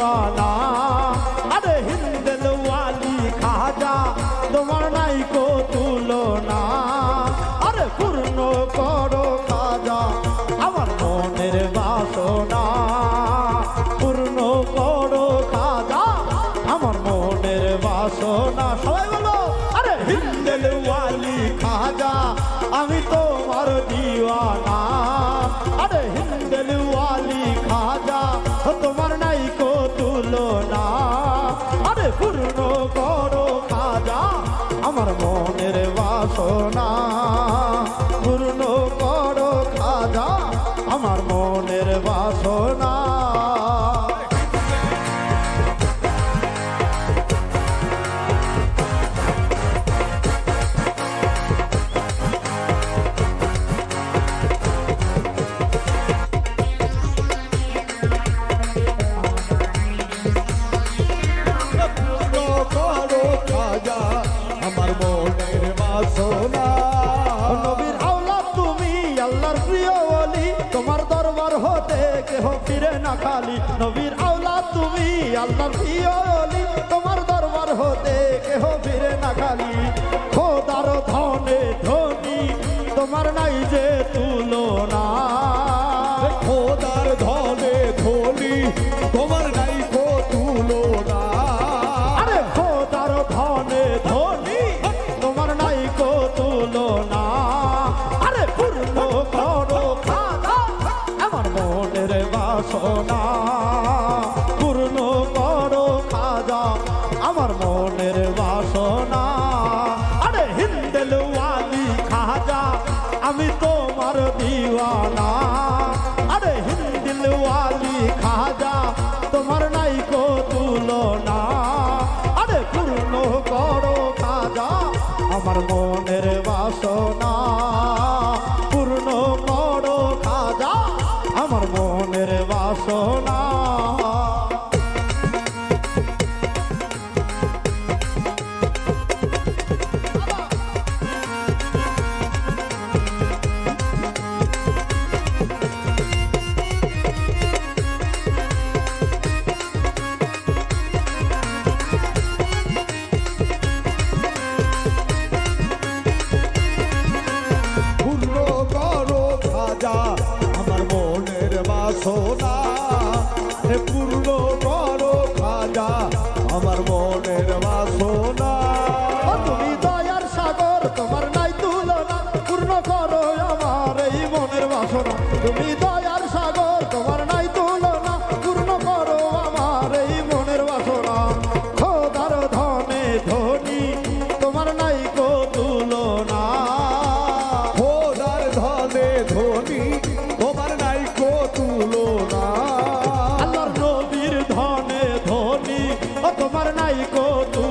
দিওয়ানা আরে হিন্দেল ওয়ালি খাজা, তোমার নাই কো তুলনা। আরে পূর্ণ করো খাজা আমার মনের বাসনা। পূর্ণ করো খাজা আমার মনের বাসনা। সবাই বলো, আরে হিন্দেল ওয়ালি পূর্ণ করো খাজা আমার মনের বাসনা। কেহ ফিরে না খালি নবীর আওলা তুমি, আল্লাহ তোমার দরবার হতে কেহ ফিরে না খালি। বাসনা পূর্ণ করো খাজা আমার মনের বাসনা। আরে খাজা, আমি তোমার দিওয়ানা। আরে হিন্দিল ওয়ালি খাজা, তোমার নাই তুলনা। আরে পূর্ণ করো খাজা আমার মনের বাসনা। বাসনা হে পূর্ণ করো খাজা আমার মনের বাসনা। তুমি দয়ার তোমার নাই তুলনা। পূর্ণ করো আমার এই তুমি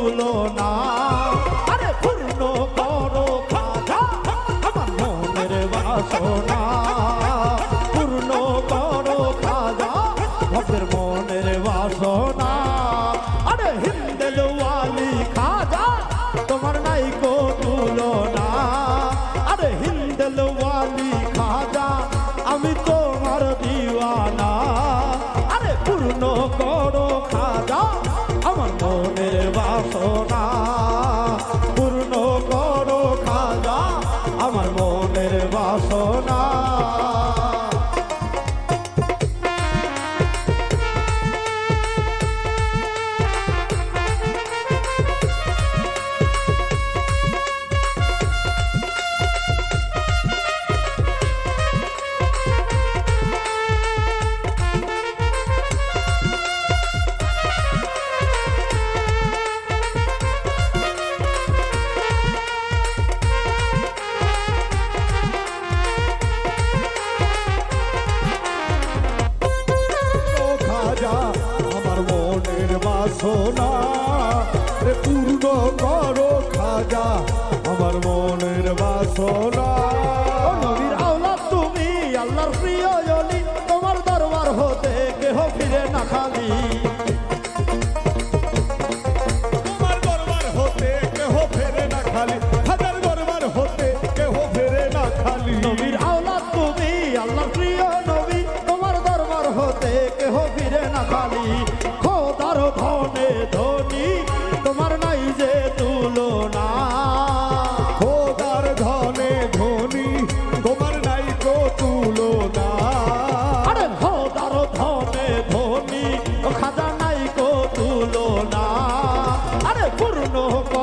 তুলনা আরে পূর্ণ করো খাজা আমার মনের বাসনা। পূর্ণ করো মনের বাসনা। আরে খাজা, তোমার নাই কো তুলনা আরে হিন্দেল ওয়ালি খাজা, আমি তোমার দিওয়ানা। মনের বাসনা পূর্ণ করো খাজা, আমার মনের বাসনা। নবীর তুমি আল্লাহর প্রিয় অলি, তোমার দরবার হতে কেহ ফিরে না খালি। তোমার দরবার হতে কেহ ফেরে না খালি। হাজার দরবার হতে কেহ ফেরে না খালি। নবীর আরে পূর্ণ হোক